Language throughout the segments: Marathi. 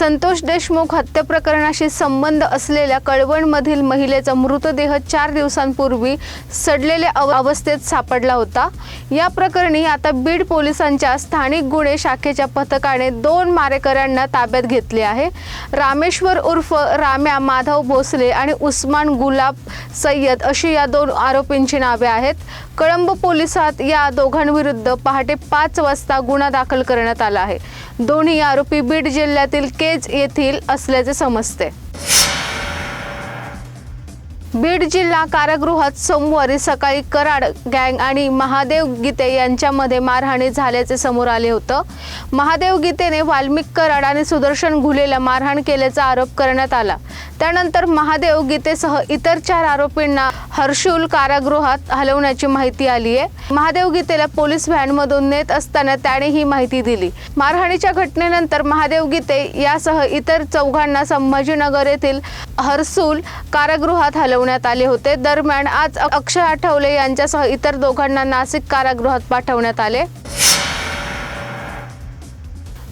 संतोष देशमुख हत्या प्रकरणाशी संबंध असलेल्या कळवणमधील महिलेचा मृतदेह चार दिवसांपूर्वी सडलेल्या अव- अवस्थेत सापडला होता. या प्रकरणी आता बीड पोलिसांच्या स्थानिक गुन्हे शाखेच्या पथकाने दोन मारेकऱ्यांना ताब्यात घेतले आहे. रामेश्वर उर्फ राम्या माधव भोसले आणि उस्मान गुलाब सय्यद अशी या दोन आरोपींची नावे आहेत. कळंब पोलिसात या दोघांविरुद्ध पहाटे पाच वाजता गुन्हा दाखल करण्यात आला आहे. दोन्ही आरोपी बीड जिल्ह्यातील केज येथील असल्याचे समजते. बीड जिल्हा कारागृहात सोमवारी सकाळी कराड गँग आणि महादेव गीते यांच्यामध्ये मारहाणी झाल्याचे समोर आले होतं. महादेव गीतेने वाल्मिक कराड आणि सुदर्शन घुलेला मारहाण केल्याचा आरोप करण्यात आला. त्यानंतर महादेव गीतेसह इतर चार आरोपींना हर्षुल कारागृहात हलवण्याची माहिती आली आहे. महादेव गीतेला पोलीस व्हॅनमधून नेत असताना त्याने ही माहिती दिली. मारहाणीच्या घटनेनंतर महादेव गीते यासह इतर चौघांना संभाजीनगर येथील हर्सूल कारागृहात हलवण्यात आले होते. दरम्यान आज अक्षय आठवले यांच्यासह इतर दोघांना नाशिक कारागृहात पाठवण्यात आले.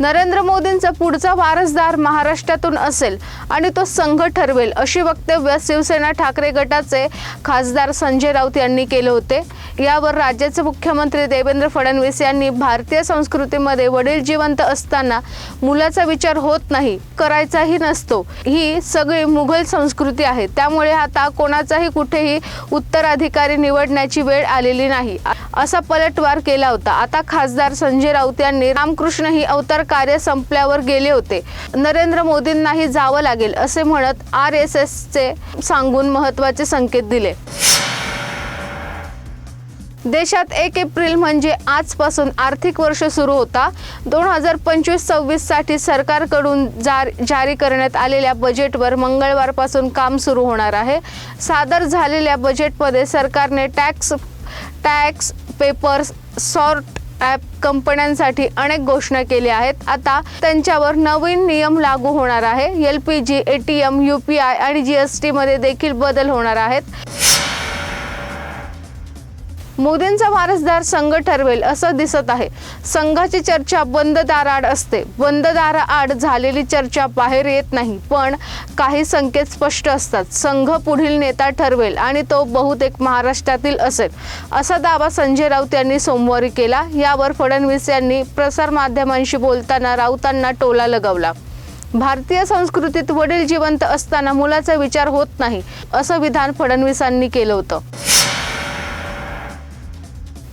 नरेंद्र मोदींचा पुढचा वारसदार महाराष्ट्रातून असेल आणि तो संघ ठरवेल अशी वक्तव्य शिवसेना ठाकरे गटाचे खासदार संजय राऊत यांनी केले होते. यावर राज्याचे मुख्यमंत्री देवेंद्र फडणवीस यांनी भारतीय संस्कृतीमध्ये वडील जिवंत असताना मुलाचा विचार होत नाही करायचाही नसतो. ही सगळी मुघल संस्कृती आहे. त्यामुळे आता कोणाचाही कुठेही उत्तराधिकारी निवडण्याची वेळ आलेली नाही. असा पलटवार केला होता. आता खासदार संजय राऊत यांनी रामकृष्ण ही अवतार कार्य संपल्यावर गेले होते. नरेंद्र मोदींनाही जावं लागेल असे म्हणत आर एस एसचे सांगून महत्त्वाचे संकेत दिले. देशात एक एप्रिल म्हणजे आजपासून आर्थिक वर्ष सुरू होता. दोन हजार पंचवीस सव्वीससाठी सरकारकडून जार जारी करण्यात आलेल्या बजेटवर मंगळवारपासून काम सुरू होणार आहे. सादर झालेल्या बजेटमध्ये सरकारने tax tax papers sort app कंपन्यांसाठी अनेक घोषणा केल्या आहेत. आता त्यांच्यावर नवीन नियम लागू होणार आहे. L P G A T M U P I आणि जी एस टीमध्ये देखील बदल होणार आहेत. मोदींचा वारसदार संघ ठरवेल असं दिसत आहे. संघाची चर्चा बंद दाराआड असते. बंद दाराआड झालेली चर्चा बाहेर येत नाही पण काही संकेत स्पष्ट असतात. संघ पुढील नेता ठरवेल आणि तो बहुतेक महाराष्ट्रातील असेल असा दावा संजय राऊत यांनी सोमवारी केला. यावर फडणवीस यांनी प्रसारमाध्यमांशी बोलताना राऊतांना टोला लगावला. भारतीय संस्कृतीत वडील जिवंत असताना मुलाचा विचार होत नाही असं विधान फडणवीसांनी केलं होतं.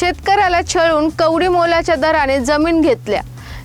शेतकऱ्याला छळून कवडी मोलाच्या दराने जमीन घेतल्या.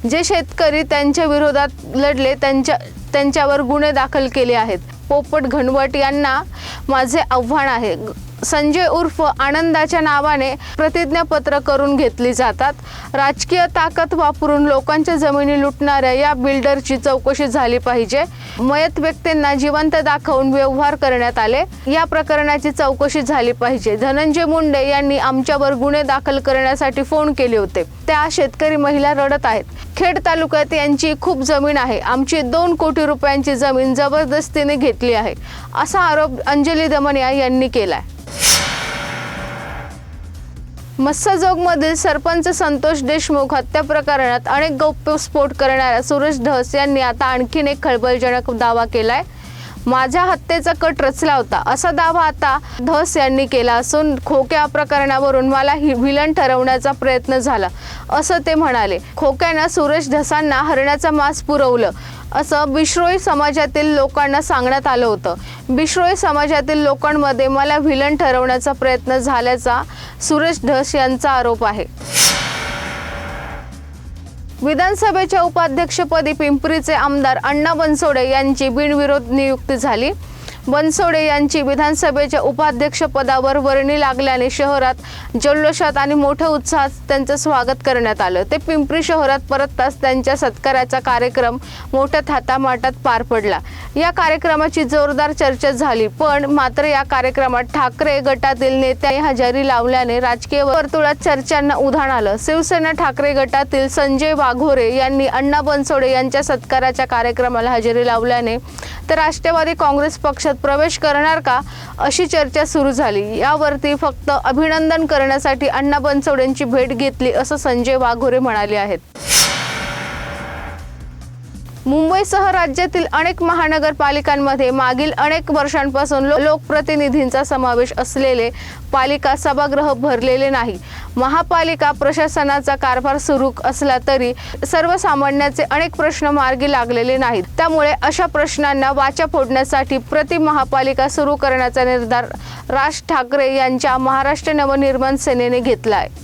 जे शेतकरी त्यांच्या विरोधात लढले त्यांच्या त्यांच्यावर गुन्हे दाखल केले आहेत. पोपट घनवट यांना माझे आव्हान आहे. संजय उर्फ आनंदाच्या नावाने प्रतिज्ञापत्र करून घेतली जातात. राजकीय ताकद वापरून लोकांच्या जमिनी लुटणाऱ्या या बिल्डरची चौकशी झाली पाहिजे. मयत व्यक्तींना जिवंत दाखवून व्यवहार करण्यात आले. या प्रकरणाची चौकशी झाली पाहिजे. धनंजय मुंडे यांनी आमच्यावर गुन्हे दाखल करण्यासाठी फोन केले होते. त्या शेतकरी महिला रडत आहेत. खेड तालुक्यात यांची खूप जमीन आहे. आमची दोन कोटी रुपयांची जमीन जबरदस्तीने घेतली आहे. असा आरोप अंजली दमनिया यांनी केलाय. मत्स्यजोगमधील सरपंच संतोष देशमुख हत्या प्रकरणात अनेक गौप्यस्फोट करणाऱ्या सुरेश धस यांनी आता आणखीन एक खळबळजनक दावा केलाय. माझ्या हत्येचा कट रचला होता. असा दावा आता धस यांनी केला असून खोक्या प्रकरणावरून मला ही विलन ठरवण्याचा प्रयत्न झाला असं ते म्हणाले. खोक्यानं सुरेश धसांना हरण्याचा मांस पुरवलं असं बिश्रोई समाजातील लोकांना सांगण्यात आलं होतं. बिश्रोई समाजातील लोकांमध्ये मला व्हिलन ठरवण्याचा प्रयत्न झाल्याचा सुरेश धस यांचा आरोप आहे. विधानसभेच्या उपाध्यक्षपदी पिंपरीचे आमदार अण्णा बनसोडे यांची बिनविरोध नियुक्ती झाली. बनसोडे यांची विधानसभेच्या उपाध्यक्षपदावर वर्णी लागल्याने शहरात जल्लोषात आणि मोठ्या उत्साहात त्यांचं स्वागत करण्यात आलं. ते पिंपरी शहरात परतताच त्यांच्या सत्काराचा कार्यक्रम मोठ्या थाटामाटात पार पडला. या कार्यक्रमाची जोरदार चर्चा झाली पण मात्र या कार्यक्रमात ठाकरे गटातील नेत्यांनी हजेरी लावल्याने राजकीय वर्तुळात चर्चांना उधाण आलं. शिवसेना ठाकरे गटातील संजय वाघोरे यांनी अण्णा बनसोडे यांच्या सत्काराच्या कार्यक्रमाला हजेरी लावल्याने तर राष्ट्रवादी काँग्रेस पक्षात प्रवेश करणार का अशी चर्चा सुरू झाली. यावरती फक्त अभिनंदन करण्यासाठी अण्णा बनसोडेंची भेट घेतली असं संजय वाघोरे म्हणाले आहेत. मुंबईसह राज्यातील अनेक महानगरपालिकांमध्ये मागील अनेक वर्षांपासून लो- लोकप्रतिनिधींचा समावेश असलेले पालिका सभागृह भरलेले नाही. महापालिका प्रशासनाचा कारभार सुरू असला तरी सर्वसामान्याचे अनेक प्रश्न मार्गी लागलेले नाहीत. त्यामुळे अशा प्रश्नांना वाचा फोडण्यासाठी प्रति महापालिका सुरू करण्याचा निर्धार राज ठाकरे यांच्या महाराष्ट्र नवनिर्माण सेनेने घेतला आहे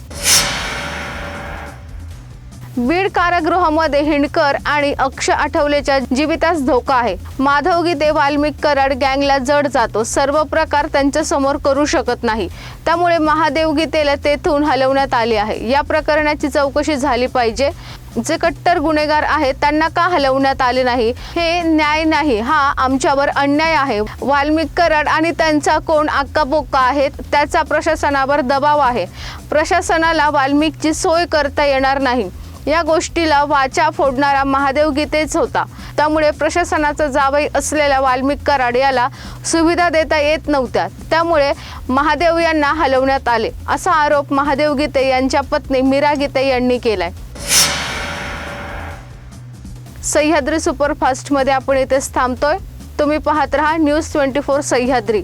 बीड कारागृहामध्ये हिंडकर आणि अक्ष आठवलेच्या जीवितास धोका आहे. माधव गीते वाल्मिक कराड गँगला जड जातो. सर्व प्रकार त्यांच्यासमोर करू शकत नाही. त्यामुळे महादेव गीतेला तेथून हलवण्यात आले आहे. या प्रकरणाची चौकशी झाली पाहिजे. जे कट्टर गुन्हेगार आहेत त्यांना का हलवण्यात आले नाही? हे न्याय नाही. हा आमच्यावर अन्याय आहे. वाल्मिक कराड आणि त्यांचा कोण अक्काबोक्का आहेत त्याचा प्रशासनावर दबाव आहे. प्रशासनाला वाल्मिकची सोय करता येणार नाही. या गोष्टीला वाचा फोडणारा महादेव गीतेच होता. त्यामुळे प्रशासनाचा जावई असलेल्या वाल्मिक कराड याला सुविधा देता येत नव्हत्या. त्यामुळे महादेव यांना हलवण्यात आले. असा आरोप महादेव गीते यांच्या पत्नी मीरा गीते यांनी केलाय. सह्याद्री सुपरफास्टमध्ये आपण इथेच थांबतोय. तुम्ही पाहत रहा न्यूज ट्वेंटी फोर सह्याद्री.